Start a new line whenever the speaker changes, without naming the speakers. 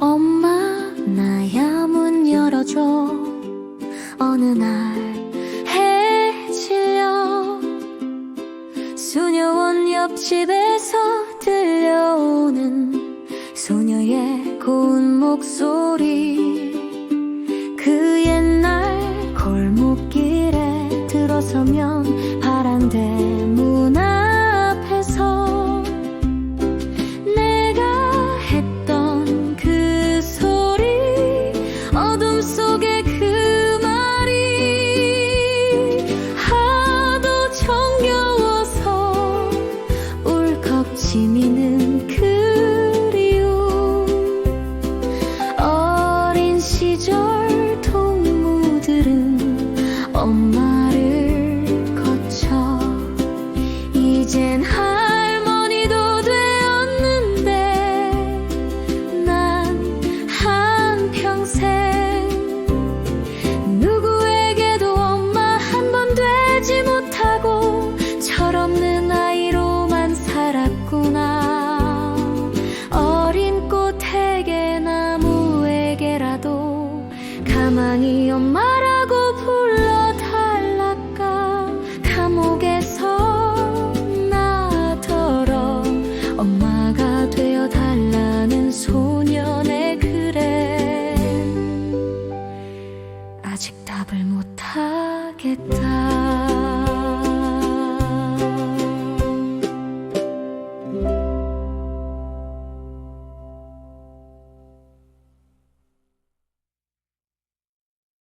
엄마 나야 문 열어줘. 어느 날 해질려. 소녀원 옆집에서 들려오는 소녀의 고운 목소리. 그 옛날 골목길에 들어서면 어 가만히 엄마라고 불러달랄까? 감옥에서 나더러 엄마가 되어달라는 소년의 글에 아직 답을 못하겠다